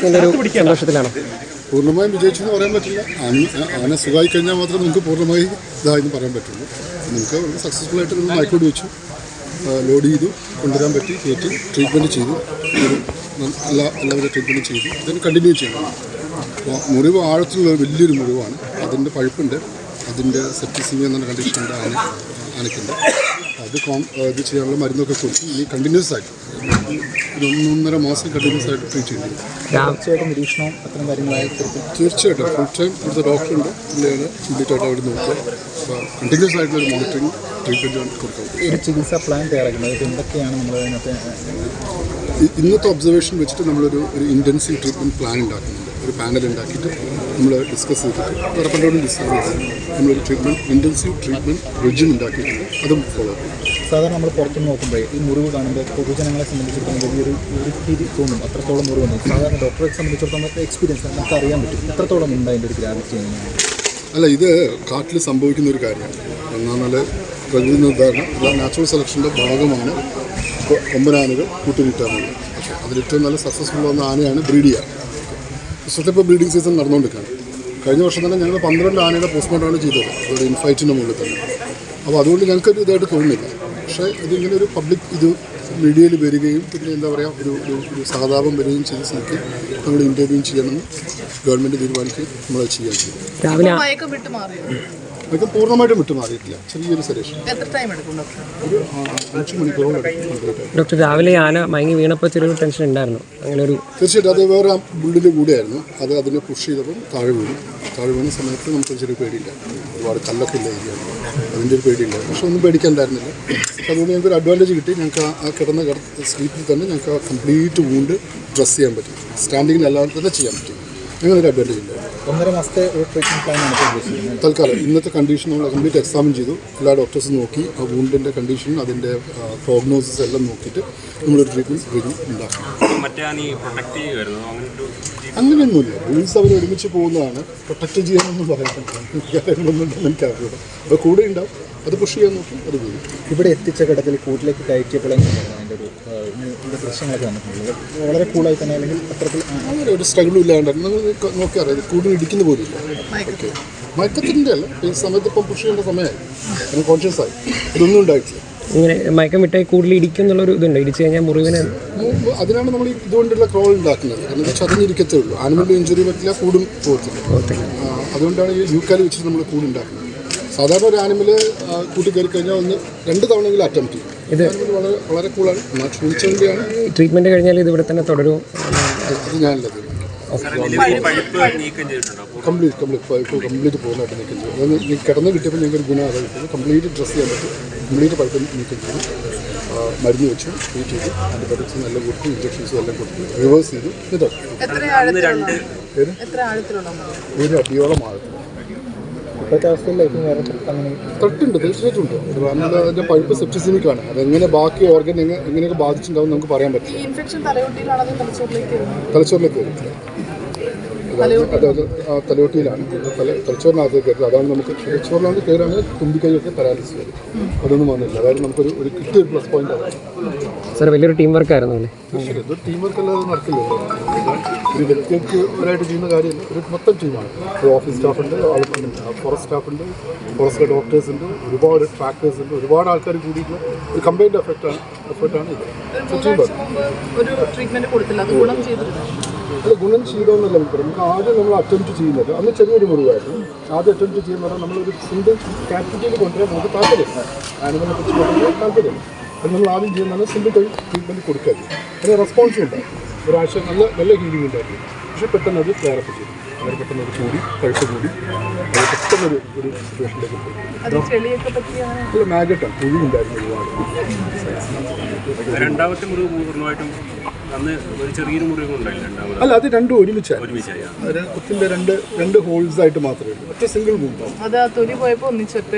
സന്തോഷത്തിലാണ്. പൂർണമായും വിജയിച്ചു എന്ന് പറയാൻ പറ്റില്ല. അങ്ങനെ സുഖമായി കഴിഞ്ഞാൽ മാത്രമേ നമുക്ക് പൂർണമായി ഇതായെന്ന് പറയാൻ പറ്റുള്ളൂ. നമുക്ക് സക്സസ്ഫുൾ ആയിട്ട് നമ്മൾ മയക്കോട് വെച്ചു. ലോഡ് ചെയ്തു കൊണ്ടുവരാൻ പറ്റി കയറ്റി ട്രീറ്റ്മെന്റ് ചെയ്തു. നല്ല എല്ലാവരും ട്രീറ്റ്മെന്റ് ചെയ്തു. ഇതിന് കണ്ടിന്യൂ ചെയ്യണം. അപ്പോൾ മുറിവ് ആഴത്തിലുള്ള വലിയൊരു മുറിവാണ്. അതിന്റെ പഴുപ്പുണ്ട്. അതിന്റെ സെറ്റിസിംഗ് എന്നുള്ള കണ്ടീഷൻ കണ്ടീഷനുണ്ട് ആന ആനയ്ക്കുണ്ട്. അത് കോം ഇത് ചെയ്യാനുള്ള മരുന്നൊക്കെ കൊടുത്തു ഇനി കണ്ടിന്യൂസ് ആയിട്ട്. ഒരു ഒന്നൊന്നര മാസം കണ്ടിന്യൂസ് ആയിട്ട് ട്രീറ്റ് ചെയ്യേണ്ടി വരും തീർച്ചയായിട്ടും നിരീക്ഷണവും അത്തരം കാര്യങ്ങളായ തീർച്ചയായിട്ടും. ഫുൾ ടൈം ഇവിടുത്തെ ഡോക്ടറുണ്ട് പുള്ളിയാണ് കംപ്ലീറ്റ് ആയിട്ട് അവിടെ നോക്കുക. അപ്പോൾ കണ്ടിന്യൂസ് ആയിട്ടുള്ള ഒരു മോണിറ്ററിങ് ട്രീറ്റ്മെന്റ് കൊടുക്കും ഒരു ചികിത്സാ പ്ലാൻ തയ്യാറാക്കുന്നത് എന്തൊക്കെയാണ് നമ്മൾ ഇന്നത്തെ ഒബ്സർവേഷൻ വെച്ചിട്ട് നമ്മളൊരു ഒരു ഇന്റൻസീവ് ട്രീറ്റ്മെന്റ് പ്ലാൻ ഉണ്ടാക്കുന്നുണ്ട്. ഒരു പാനൽ ഉണ്ടാക്കിയിട്ട് നമ്മൾ ഡിസ്കസ് ചെയ്തിട്ട് ഉറപ്പുണ്ടോടും ഡിസ്കസ് ചെയ്തിട്ട് നമ്മളൊരു ട്രീറ്റ്മെന്റ് ഇന്റൻസീവ് ട്രീറ്റ്മെന്റ് റിജിൻ ഉണ്ടാക്കിയിട്ടുണ്ട്. അതും ഫോളോ ചെയ്യും സാധാരണ നമ്മൾ പുറത്തു നോക്കുമ്പോൾ ഈ മുറിവ് കാണുമ്പോൾ പൊതുജനങ്ങളെ സംബന്ധിച്ചിടത്തോളം വലിയൊരു ഒരു തിരി തോന്നും. അത്രത്തോളം മുറിവുണ്ട് സാധാരണ ഡോക്ടറെ സംബന്ധിച്ചിടത്തോളം എക്സ്പീരിയൻസ് നമുക്ക് അറിയാൻ പറ്റും. എത്രത്തോളം ഉണ്ട് അതിന്റെ ഒരു ഗ്രാവിറ്റി എങ്ങനെയാണ്? അല്ല ഇത് കാട്ടിൽ സംഭവിക്കുന്ന ഒരു കാര്യമാണ്. എന്നാൽ പ്രകൃതി നിർദ്ധാരണം അല്ല നാച്ചുറൽ സെലക്ഷന്റെ ഭാഗമാണ് കൊമ്പനാനകൾ കൂട്ടുകിട്ടാറുള്ളത് പക്ഷേ അതിലേറ്റവും നല്ല സക്സസ്ഫുൾ വന്ന ആനയാണ് ബ്രീഡ് ഇഷ്ടത്തെ ഇപ്പോൾ ബ്രീഡിംഗ് സീസൺ നടന്നുകൊണ്ടിരിക്കുകയാണ്. കഴിഞ്ഞ വർഷം തന്നെ ഞങ്ങൾ പന്ത്രണ്ട് ആനയുടെ പോസ്റ്റ്മോർട്ടമാണ് ചെയ്തത്. ഒരു ഇൻഫൈറ്റിന്റെ മുകളിൽ തന്നെ. അപ്പോൾ അതുകൊണ്ട് ഞങ്ങൾക്കൊരു ഇതായിട്ട് തോന്നുന്നില്ല. പക്ഷേ ഇതിങ്ങനെ ഒരു പബ്ലിക് ഇത് മീഡിയയിൽ വരികയും പിന്നെ എന്താ പറയുക ഒരു ഒരു ഒരു സഹതാപം വരികയും ചെയ്ത സ്ഥിതിക്ക് നമ്മൾ ഇന്റർവ്യൂ ചെയ്യണമെന്ന് ഗവൺമെന്റ് തീരുമാനിക്കുകയും നമ്മൾ ചെയ്യാൻ ചെയ്യും അതൊക്കെ പൂർണമായിട്ടും വിട്ടു മാറിയിട്ടില്ല. ചെറിയൊരു ഡോക്ടർ ഒരു അഞ്ച് മണിക്കൂറോളം. ഡോക്ടർ രാവിലെ ആന മയങ്ങി വീണപ്പോൾ ചെറിയൊരു ടെൻഷൻ ഉണ്ടായിരുന്നു. അങ്ങനെ ഒരു തീർച്ചയായിട്ടും അത് വേറെ ബിൽഡിൽ കൂടെയായിരുന്നു. അത് അതിനെ പുഷ് ചെയ്തപ്പം താഴെ വീണു. താഴെ വീണ സമയത്ത് നമുക്ക് ചെറിയ പേടിയില്ല. ഒരുപാട് കല്ലൊക്കെ ഇല്ല ഏരിയ അതിന്റെ ഒരു പേടിയില്ല. പക്ഷെ ഒന്നും പേടിക്കണ്ടായിരുന്നില്ല അതുകൊണ്ട് ഞങ്ങൾക്ക് ഒരു അഡ്വാന്റേജ് കിട്ടി. ഞങ്ങൾക്ക് ആ- കിടന്ന സ്ലീപ്പിൽ തന്നെ ഞങ്ങൾക്ക് ആ കംപ്ലീറ്റ് വൂണ്ട് ഡ്രസ് ചെയ്യാൻ പറ്റും. സ്റ്റാൻഡിങ്ങിൽ അല്ലാതെ തന്നെ ചെയ്യാൻ പറ്റും. അങ്ങനെ ഒരു അഡ്വാന്റേജ് ഇല്ല. ഒന്നര മാസത്തെ ഒരു ട്രീറ്റ്മെന്റ് പ്ലാൻ ഉദ്ദേശിക്കുന്നത്. തൽക്കാലം ഇന്നത്തെ കണ്ടീഷൻ നമ്മൾ കംപ്ലീറ്റ് എക്സാമിൻ ചെയ്തു. എല്ലാ ഡോക്ടേഴ്സും നോക്കി ആ വൂണ്ടിന്റെ കണ്ടീഷൻ അതിന്റെ പ്രോഗ്നോസിസ് എല്ലാം നോക്കിയിട്ട് നമ്മളൊരു ട്രീറ്റ്മെന്റ് റിവ്യൂ ഉണ്ടാക്കും അങ്ങനെയൊന്നുമില്ല. റൂൾസ് അവർ ഒരുമിച്ച് പോകുന്നതാണ്. പ്രൊട്ടക്റ്റ് ചെയ്യാനൊന്നും പറയുന്നുണ്ടെന്ന് എനിക്കറിയില്ല അപ്പോൾ കൂടെ ഉണ്ടാവും. അത് പുഷ് ചെയ്യാൻ നോക്കി അത് ചെയ്യും ഇവിടെ എത്തിച്ച ഘട്ടത്തിൽ കൂട്ടിലേക്ക് കയറ്റിയപ്പോഴെങ്കിലും ഒരു ഇതിന്റെ ദൃശ്യങ്ങളൊക്കെ വന്നിട്ടുള്ളത് വളരെ കൂളായി തന്നെ അല്ലെങ്കിൽ അത്തരത്തിൽ അങ്ങനെ ഒരു സ്ട്രഗിളും ഇല്ലാണ്ട് നിങ്ങൾ നോക്കി അറിയാം. കൂടുതൽ ഇടിക്കുന്ന പോലും ഓക്കെ. മയക്കത്തിന്റെ അല്ല. ഈ സമയത്ത് ഇപ്പം പുഷ് ചെയ്യേണ്ട സമയമായി. ഞാൻ കോൺഷ്യസ് ആയി. ഇതൊന്നും ഉണ്ടായിട്ടില്ല. ഇങ്ങനെ മയക്കം വിട്ടാൽ കൂടുതൽ ഇടിക്കും എന്നുള്ളൊരു ഇതുണ്ട്. ഇടിച്ചു കഴിഞ്ഞാൽ മുറിവിനെ അതിനാണ് നമ്മൾ ഈ ഇതുകൊണ്ടുള്ള ക്രോൾ ഉണ്ടാക്കുന്നത്. കാരണം ചതഞ്ഞിരിക്കത്തേ ഉള്ളൂ. ആനിമലിന്റെ ഇഞ്ചുറി പറ്റില്ല കൂടും പോകത്തില്ല. അതുകൊണ്ടാണ് ഈ യൂക്കാലി വെച്ചിട്ട് നമ്മൾ കൂടുണ്ടാക്കുന്നത് സാധാരണ ഒരു ആനിമൽ കൂട്ടി കയറി കഴിഞ്ഞാൽ ഒന്ന് രണ്ട് തവണയെങ്കിലും അറ്റംപ്റ്റ് ചെയ്യും. ഇത് ട്രീറ്റ്മെന്റ് വളരെ വളരെ കൂളാണ് ട്രീറ്റ്മെന്റ് കഴിഞ്ഞാൽ ഇത് ഇവിടെ തന്നെ തുടരും. കംപ്ലീറ്റ് കംപ്ലീറ്റ് ഇപ്പോൾ കംപ്ലീറ്റ് പൂർണമായിട്ട് നീക്കം ചെയ്തു. അതൊന്ന് കിടന്ന് കിട്ടിയപ്പോൾ ഞങ്ങൾക്ക് ഒരു ഗുണം അതായത് കിട്ടുന്നത് കംപ്ലീറ്റ് ഡ്രസ്സ് ചെയ്യാൻ പറ്റും. കംപ്ലീറ്റ് പഴുപ്പ് നീക്കം ചെയ്തു. മരുന്ന് വെച്ചു ട്രീറ്റ് ചെയ്തു. ആന്റിബയോട്ടിക്സ് എല്ലാം കൊടുത്തു ഇഞ്ചക്ഷൻസും എല്ലാം കൊടുത്തു. റിവേഴ്സ് ചെയ്തു. എന്നിട്ട് എത്ര ആഴത്തിലുള്ള എത്ര ആഴത്തിലുള്ള മുറിവ്? ഒരു അടിയോളം ആഴത്തിൽ ഇപ്പോഴത്തെ അവസ്ഥയിൽ ലൈഫ് വേറെ അങ്ങനെ തട്ടുണ്ട് തീർച്ചയായിട്ടും ഉണ്ട്. കാരണം അതിന്റെ പഴുപ്പ് സെപ്റ്റിസിമിക്കാണ് അതെങ്ങനെ ബാക്കി ഓർഗൻ എങ്ങനെ എങ്ങനെയൊക്കെ ബാധിച്ചിട്ടുണ്ടാവും നമുക്ക് പറയാൻ ഈ പറ്റില്ല തലച്ചോറിലേക്ക് വരും. അതായത് തലയോട്ടിയിലാണ്. തല തലച്ചോറിനകത്ത് കയറുന്നത് അതാണ് നമുക്ക് തലച്ചോറിനകത്ത് കയറാണ് തുമ്പിക്കൈയൊക്കെ പരാലിസിസ് വരും. അതൊന്നും വന്നില്ല അതായത് നമുക്കൊരു ഒരു കിട്ടിയൊരു പ്ലസ് പോയിന്റ് ആണ്. സാർ വലിയൊരു ടീം വർക്ക് ആയിരുന്നു അല്ലേ? തീർച്ചയായിട്ടും. ഇതൊരു ടീം വർക്ക് അല്ലാതെ നടക്കില്ലല്ലോ. ഒരു വ്യക്തിക്ക് ഒരായിട്ട് ചെയ്യുന്ന കാര്യമില്ല. ഒരു മൊത്തം ടീമാണ് ഒരു ഓഫീസ് സ്റ്റാഫ് ഉണ്ട് ഫോറസ്റ്റ് സ്റ്റാഫ് ഉണ്ട് ഫോറസ്റ്റ് ഡോക്ടേഴ്സ് ഉണ്ട് ഒരുപാട് ട്രാക്ടേഴ്സ് ഉണ്ട് ഒരുപാട് ആൾക്കാർ കൂടിയിട്ടുള്ള ഒരു കമ്പൈൻഡ് എഫക്റ്റാണ് എഫർട്ടാണ് ഇത്. അത് ഗുണം ചെയ്തോന്നല്ല നമുക്ക് നമുക്ക് ആദ്യം നമ്മൾ അറ്റംപ്റ്റ് ചെയ്യുന്നത് അന്ന് ചെറിയൊരു മുറിവായിരുന്നു. ആദ്യം അറ്റംപ്റ്റ് ചെയ്യുന്നത് നമ്മളൊരു സിംഗിൾ ക്യാപിറ്റലിൽ കൊണ്ടുവരാൻ നമുക്ക് താല്പര്യം. ആനിമലിനെ കുറിച്ച് താല്പര്യം. അത് നമ്മൾ ആദ്യം ചെയ്യുന്നതാണ് സിംഗിൾ ട്രീറ്റ്മെന്റ് കൊടുക്കരുത്. അതിന് റെസ്പോൺസ് ഉണ്ടായി ഒരാഴ്ച നല്ല നല്ല ഹീലിംഗ് ഉണ്ടായിരുന്നു. പക്ഷേ പെട്ടെന്ന് അത് ക്ലാരഫ് ചെയ്തു. വളരെ പെട്ടെന്ന് അത് കൂടി പഴുത്ത് കൂടി. അത് പെട്ടെന്നൊരു ഒരു സിറ്റുവേഷനിലേക്ക് പോയി. അല്ല മാഗറ്റാണ് പുഴു ഉണ്ടായിരുന്നു ഒരുപാട്. രണ്ടാമത്തെ മുറിവ് പൂർണമായിട്ടും അല്ല അത് രണ്ടും ഒരുമിച്ചാണ് ഒരുമിച്ചായി രണ്ട് രണ്ട് ഹോൾസ് ആയിട്ട് മാത്രമേ ഉള്ളൂ. ഒറ്റ സിംഗിൾ മൂവ് അതാ തൊലി പോയപ്പോ ഒന്നിച്ചൊറ്റ